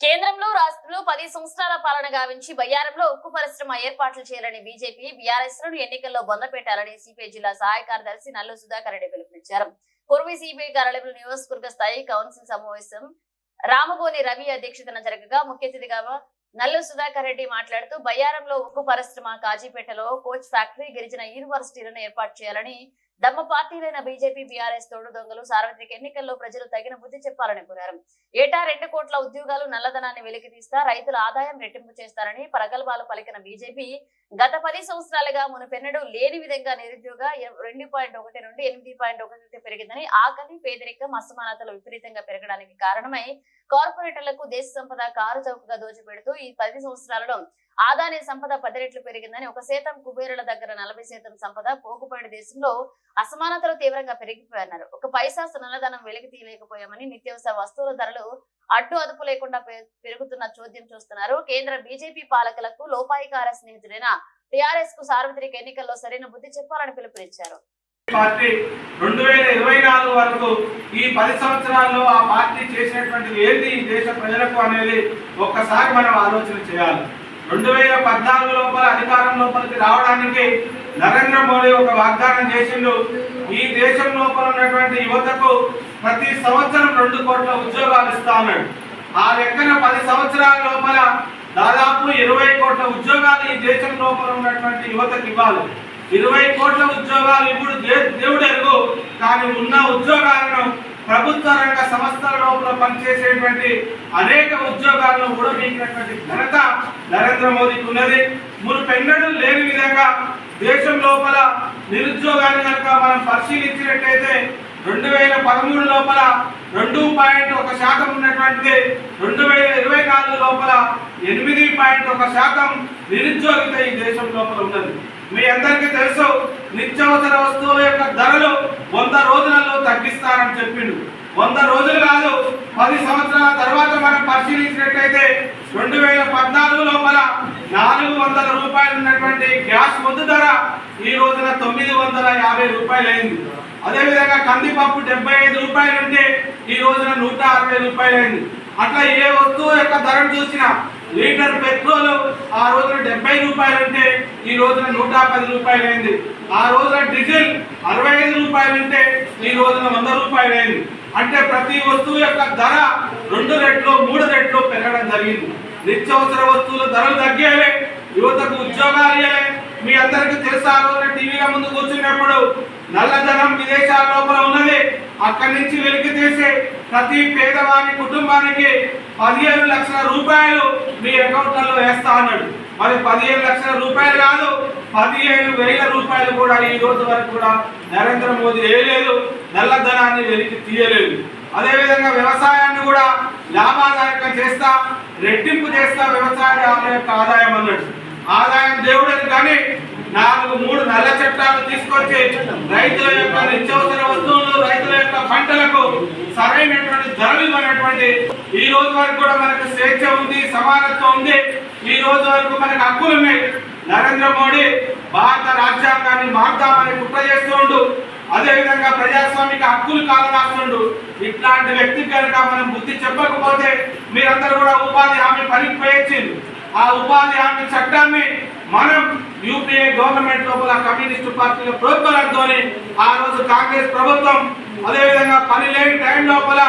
కేంద్రంలో రాష్ట్రంలో పది సంవత్సరాల పాలన గావించి బయ్యారంలో ఉక్కు పరిశ్రమ ఏర్పాట్లు చేయాలని బీజేపీ బీఆర్ఎస్లను ఎన్నికల్లో బొంద పెట్టాలని సిపిఐ జిల్లా సహాయ కార్యదర్శి నల్లు సుధాకర్ రెడ్డి పిలుపునిచ్చారు. పూర్వీ సిపిఐ కార్యాలయంలో నియోజకవర్గ స్థాయి కౌన్సిల్ సమావేశం రామగోని రవి అధ్యక్షతన జరగగా ముఖ్య అతిథిగా నల్లు సుధాకర్ రెడ్డి మాట్లాడుతూ బయ్యారంలో ఉక్కు పరిశ్రమ కాజీపేటలో కోచ్ ఫ్యాక్టరీ గిరిజన యూనివర్సిటీలను ఏర్పాటు చేయాలని దమ్మ పార్టీలైన బీజేపీ బీఆర్ఎస్ తోడు దొంగలు సార్వత్రిక ఎన్నికల్లో ప్రజలు తగిన బుద్ధి చెప్పాలని కోరారు. ఏటా రెండు కోట్ల ఉద్యోగాలు నల్లధనాన్ని వెలికి తీస్తా రైతుల ఆదాయం రెట్టింపు చేస్తారని ప్రగల్భాలు పలికిన బీజేపీ గత పది సంవత్సరాలుగా మునుపెన్నడూ లేని విధంగా నిరుద్యోగ రెండు పాయింట్ ఒకటి నుండి ఎనిమిది పాయింట్ ఒకటి పెరిగిందని ఆకలి పేదరికం అసమానతలు విపరీతంగా పెరగడానికి కారణమై కార్పొరేటర్లకు దేశ సంపద కారు చౌకగా దోచిపెడుతూ ఈ పది సంవత్సరాలలో ఆదాని సంపద పది రెట్లు పెరిగిందని ఒక శాతం కుబేరుల దగ్గర నలభై శాతం సంపద పోగుపడిన దేశంలో అసమానతలు తీవ్రంగా పెరిగిపోయన్నారు ఒక పైసా నల్లధనం వెలికి తీయలేకపోయామని నిత్యావసర వస్తువుల ధరలు అడ్డు అదుపు లేకుండా పెరుగుతున్న చోద్యం చూస్తున్నారు. కేంద్ర బీజేపీ పాలకులకు లోపాయికార స్నేహితుడైన టిఆర్ఎస్కు సార్వత్రిక ఎన్నికల్లో సరైన బుద్ధి చెప్పాలని పిలుపునిచ్చారు. పార్టీ రెండు వేల ఇరవై నాలుగు వరకు ఈ పది సంవత్సరాల్లో ఆ పార్టీ చేసినటువంటిది ఏంటి ఈ దేశ ప్రజలకు అనేది ఒక్కసారి మనం ఆలోచన చేయాలి. రెండు వేల పద్నాలుగు లోపల అధికారం లోపలికి రావడానికి నరేంద్ర మోడీ ఒక వాగ్దానం చేసిండు. ఈ దేశం లోపల ఉన్నటువంటి యువతకు ప్రతి సంవత్సరం రెండు కోట్ల ఉద్యోగాలు ఇస్తా ఆ లెక్కన పది సంవత్సరాల లోపల దాదాపు ఇరవై కోట్ల ఉద్యోగాలు ఈ దేశం లోపల ఉన్నటువంటి యువతకు ఇవ్వాలి. ఇరవై కోట్ల ఉద్యోగాలు ఇప్పుడు దేవుడు ఎరుగు కానీ ఉన్న ఉద్యోగాలను ప్రభుత్వ రంగ సంస్థల లోపల పనిచేసేటువంటి అనేక ఉద్యోగాలను ఊడబీకినటువంటి ఘనత నరేంద్ర మోదీకి ఉన్నది. మునుపెన్నడూ లేని విధంగా దేశం లోపల నిరుద్యోగాన్ని కనుక మనం పరిశీలించినట్టయితే రెండు వేల పదమూడు లోపల రెండు పాయింట్ ఒక శాతం ఉన్నటువంటిది. రెండు వేల ఇరవై నాలుగు లోపల ఎనిమిది పాయింట్ ఒక శాతం నిరుద్యోగిత ఈ దేశం లోపల ఉన్నది. మీ అందరికీ తెలుసు నిత్యావసర వస్తువుల యొక్క ధరలు తగ్గిస్తానని చెప్పిండు. వంద రోజులు కాదు పది సంవత్సరాల తర్వాత మనం పరిశీలించినట్లయితే రెండు వేల పద్నాలుగు లోపల నాలుగు వందల రూపాయలు ఉన్నటువంటి గ్యాస్ ముందు ధర ఈ రోజున తొమ్మిది వందల యాభై రూపాయలు అయింది అదేవిధంగా కందిపప్పు డెబ్బై ఐదు రూపాయలు ఉంటే ఈ రోజున నూట అరవై రూపాయలు అయింది అట్లా ఏ వస్తువు యొక్క ధరను చూసినా లీటర్ పెట్రోల్ ఆ రోజున డెబ్బై రూపాయలు ఉంటే ఈ రోజున నూట పది రూపాయలు అయింది ఆ రోజున డీజిల్ అరవై ఐదు రూపాయలు ఉంటే ఈ రోజున వంద రూపాయలు అయింది అంటే ప్రతి వస్తువు యొక్క ధర రెండు రెట్లు మూడు రెట్లు పెరగడం జరిగింది. నిత్యవసర వస్తువుల ధరలు తగ్గేవే యువతకు ఉద్యోగాలు ఇవ్వలే మీ అందరికీ తెలుసా ఆ రోజున టీవీల ముందు కూర్చున్నప్పుడు నల్లధనం విదేశాల లోపల ఉన్నది. అక్కడి నుంచి వెలికి తీసే ప్రతి పేదవాని కుటుంబానికి పదిహేను లక్షల రూపాయలు మీ అకౌంట్లలో వేస్తా అన్నాడు. మరి పదిహేను లక్షల రూపాయలు కాదు పదిహేను వేల రూపాయలు కూడా ఈ రోజు వరకు కూడా నరేంద్ర మోదీ వేయలేదు నల్లధనాన్ని వెలికి తీయలేదు. అదేవిధంగా వ్యవసాయాన్ని కూడా లాభదాయకం చేస్తా రెట్టింపు చేస్తా వ్యవసాయ యొక్క ఆదాయం అన్నాడు. ఆదాయం దేవుడని కానీ నాలుగు మూడు నల్ల చట్టాలు తీసుకొచ్చి రైతుల యొక్క నిత్యావసర వస్తువులు రైతుల యొక్క పంటలకు సరైనటువంటి ధరలు ఇవ్వనటువంటి ఈ రోజు వరకు కూడా మనకు స్వేచ్ఛ ఉంది సమానత్వం ఉంది. ఈ రోజు వరకు మనకు హక్కులు ఉన్నాయి. నరేంద్ర మోడీ భారత రాజ్యాంగాన్ని మార్దామని కుట్ర చేస్తుండు అదేవిధంగా ప్రజాస్వామిక హక్కులు కాలరాస్తుండు. ఇట్లాంటి వ్యక్తికి కనుక మనం బుద్ధి చెప్పకపోతే మీరందరూ కూడా ఉపాధి హామీ పనికి పోయొచ్చింది ఆ ఉపాధి హామీ చట్టాన్ని మనం యూపీఏ గవర్నమెంట్ లోపల కమ్యూనిస్టు పార్టీల ప్రోత్సాహంతో ఆ రోజు కాంగ్రెస్ ప్రభుత్వం అదేవిధంగా పని లేని టైం లోపల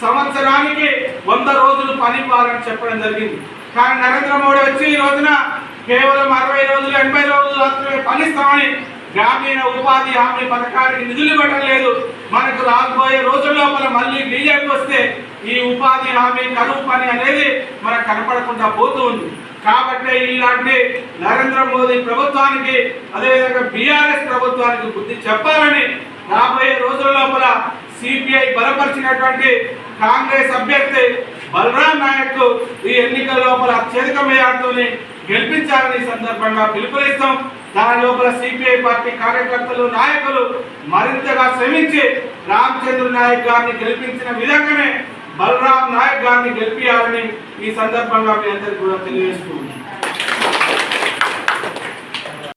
సంవత్సరానికి వంద రోజులు పని ఇవ్వాలని చెప్పడం జరిగింది. కానీ నరేంద్ర మోడీ వచ్చి ఈ రోజున కేవలం అరవై రోజులు ఎనభై రోజులు మాత్రమే పనిస్తామని గ్రామీణ ఉపాధి హామీ పథకానికి నిధులు ఇవ్వడం లేదు. మనకు రాబోయే రోజుల లోపల మళ్ళీ బీజేపీ వస్తే ఈ ఉపాధి హామీ కరువు పని అనేది మనకు కనపడకుండా పోతూ ఉంది. కాబట్టి ఇలాంటి నరేంద్ర మోదీ ప్రభుత్వానికి అదేవిధంగా బీఆర్ఎస్ ప్రభుత్వానికి బుద్ధి చెప్పాలని రాబోయే రోజుల లోపల సిపిఐ బలపరిచినటువంటి కాంగ్రెస్ అభ్యర్థి బలరాం నాయక్ ఈ ఎన్నికల లోపల అత్యధిక మేయార్తోని గెలిపించాలని సందర్భంగా పిలుపునిస్తాం. దాని లోపల సిపిఐ పార్టీ కార్యకర్తలు నాయకులు మరింతగా శ్రమించి రామచంద్ర నాయక్ గారిని గెలిపించిన విధంగానే బలరాం నాయక్ గారిని గెలిపించాలని ఈ సందర్భంగా మీ అందరికీ కూడా తెలియజేస్తున్నాం